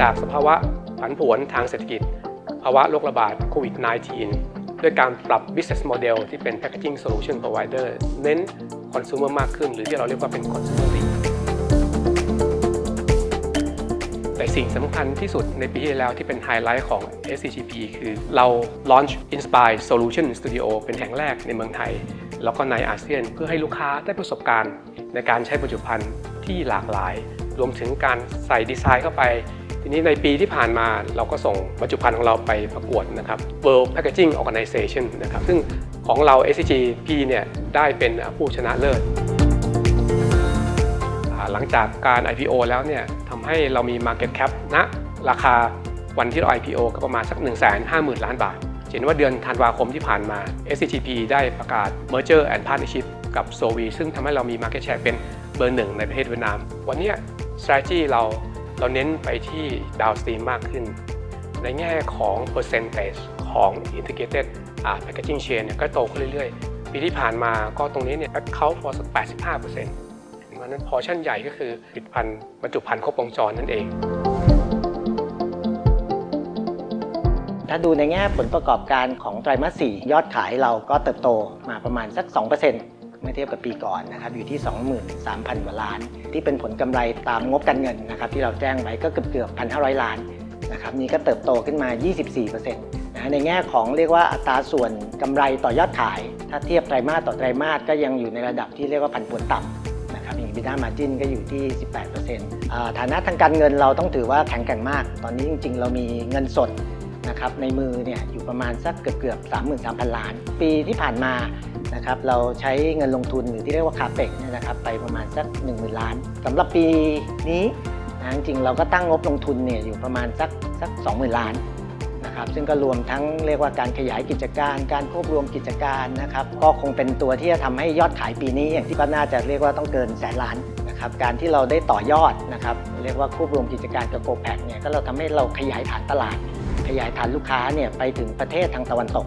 จากสภาวะผันผวนทางเศรษฐกิจ ภาวะโรคระบาดโควิด -19 ด้วยการปรับ business model ที่เป็น packaging solution provider เน้น consumer มากขึ้น หรือที่เราเรียกว่าเป็น consumer link แต่สิ่งสำคัญที่สุดในปีที่แล้วที่เป็นไฮไลท์ของ SCGP คือเรา launch Inspire Solution Studio เป็นแห่งแรกในเมืองไทย แล้วก็ในอาเซียนเพื่อให้ลูกค้าได้ประสบการณ์ ในการใช้บรรจุภัณฑ์ที่หลากหลาย รวมถึงการใส่ดีไซน์เข้าไป ทีนี้ในปีที่ผ่านมาเราก็ส่งบรรจุภัณฑ์ของเราไปประกวดนะครับ World Packaging Organization นะครับซึ่งของเรา SCGP เนี่ยได้เป็นผู้ชนะเลิศหลังจากการ IPO แล้วเนี่ยทำให้เรามี Market Cap ณราคาวันที่เรา IPO ก็ประมาณสัก 1 5 0 0 0 0 ล้านบาท เห็นว่าเดือนธันวาคมที่ผ่านมา SCGP ได้ประกาศ Merger and Partnership กับ s o v i ซึ่งทำให้เรามี Market Share เป็นเบอร์หนึ่งในประเทศเวียดนาม วันนี้ strategy เรา เราเน้นไปที่ downstream มากขึ้น ในแง่ของ percentage ของ integrated packaging chain เนี่ยก็โตขึ้นเรื่อยๆ ปีที่ผ่านมาก็ตรงนี้เนี่ย account for สัก 85%เพราะฉะนั้นพอชั่นใหญ่ก็คือผลิตภัณฑ์บรรจุภัณฑ์ครบวงจรนั่นเองถ้าดูในแง่ผลประกอบการของไตรมาส 4 ยอดขายเราก็เติบโตมาประมาณสัก 2% เมื่อเทียบกับปีก่อนนะครับอยู่ที่ 23,000กว่าล้าน ที่เป็นผลกำไรตามงบการเงินนะครับที่เราแจ้งไว้ก็เกือบเกือบ1,500 ล้านนะครับนี่ก็เติบโตขึ้นมา 24%นะในแง่ของเรียกว่าอัตราส่วนกำไรต่อยอดขาย ถ้าเทียบไตรมาสต่อไตรมาสก็ยังอยู่ในระดับที่เรียกว่าผันผวนต่ำนะครับอย่าง EBITDA margin ก็อยู่ที่ 18%อ่าฐานะทางการเงินเราต้องถือว่าแข็งแกร่งมาก ตอนนี้จริง ๆ เรามีเงินสดนะครับในมือเนี่ยอยู่ประมาณสักเกือบเกือบ33,000 ล้าน ปีที่ผ่านมา นะครับเราใช้เงินลงทุนหรือที่เรียกว่าคาเปกเนี่ยนะครับไปประมาณสัก10,000ล้านสำหรับปีนี้นะจริงเราก็ตั้งงบลงทุนเนี่ยอยู่ประมาณสักสัก20,000 ล้านนะครับซึ่งก็รวมทั้งเรียกว่าการขยายกิจการ การควบรวมกิจการนะครับก็คงเป็นตัวที่จะทำให้ยอดขายปีนี้อย่างที่ก็น่าจะเรียกว่าต้องเกินแสนล้านนะครับการที่เราได้ต่อยอดนะครับเรียกว่าควบรวมกิจการกับโกแพกเนี่ยก็เราทำให้เราขยายฐานตลาด ขยายฐานลูกค้าเนี่ยไปถึงประเทศทางตะวันตก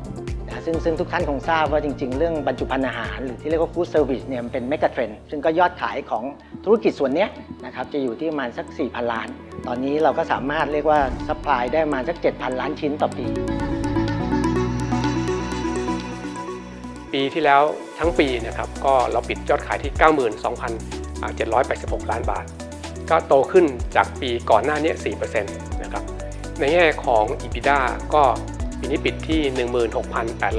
ซึ่งซึ่งทุกท่านคงทราบว่าจริง ๆ เรื่องบรรจุภัณฑ์อาหาร หรือที่เรียกว่าฟู้ดเซอร์วิสเนี่ยมันเป็นเมกะเทรนด์ซึ่งก็ยอดขายของธุรกิจส่วนนี้นะครับจะอยู่ที่ประมาณสัก 4,000 ล้าน ตอนนี้เราก็สามารถเรียกว่าซัพพลายได้มาสัก 7,000 ล้านชิ้นต่อปี ปีที่แล้วทั้งปีนะครับก็เราปิดยอดขายที่ 92,786 ล้านบาท ก็โตขึ้นจากปีก่อนหน้านี้4%นะครับในแง่ของ EBITDA ก็ ปีนี้ปิดที่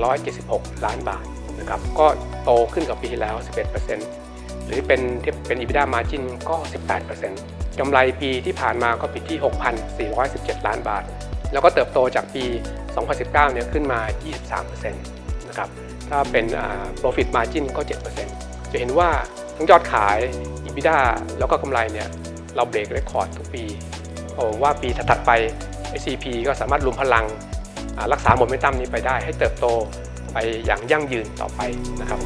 16,876 ล้านบาทนะครับก็โตขึ้นกับปีที่แล้ว 11%หรือเป็นเทียบเป็น EBITDA margin ก็ 18%กำไรปีที่ผ่านมาก็ปิดที่ 6,417 ล้านบาท แล้วก็เติบโตจากปี 2019 เนี่ยขึ้นมา 23%นะครับถ้าเป็นอ่า profit margin ก็ 7%จะเห็นว่าทั้งยอดขาย EBITDA แล้วก็กำไรเนี่ยเราเบรกเรคคอร์ดทุกปีผมว่าปีถัดไป SCP ก็สามารถรวมพลัง รักษาโมเมนตัมนี้ไปได้ให้เติบโตไปอย่างยั่งยืนต่อไปนะครับ